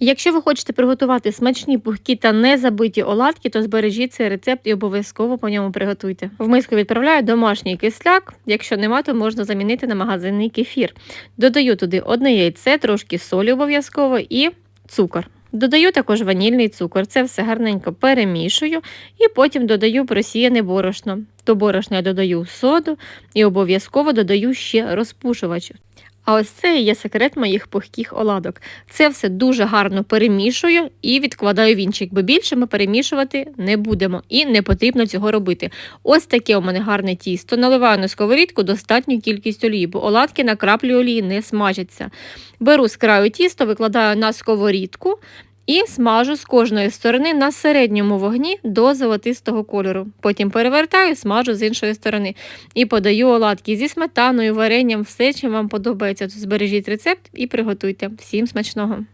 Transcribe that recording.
Якщо ви хочете приготувати смачні, пухкі та незабиті оладки, то збережіть цей рецепт і обов'язково по ньому приготуйте. В миску відправляю домашній кисляк. Якщо нема, то можна замінити на магазинний кефір. Додаю туди одне яйце, трошки солі обов'язково і цукор. Додаю також ванільний цукор. Це все гарненько перемішую і потім додаю просіяне борошно. До борошна додаю соду і обов'язково додаю ще розпушувач. А ось це є секрет моїх пухких оладок. Це все дуже гарно перемішую і відкладаю в вінчик, бо більше ми перемішувати не будемо і не потрібно цього робити. Ось таке у мене гарне тісто. Наливаю на сковорідку достатню кількість олії, бо оладки на краплі олії не смажаться. Беру з краю тісто, викладаю на сковорідку. І смажу з кожної сторони на середньому вогні до золотистого кольору. Потім перевертаю, смажу з іншої сторони. І подаю оладки зі сметаною, варенням, все, чим вам подобається. Збережіть рецепт і приготуйте. Всім смачного!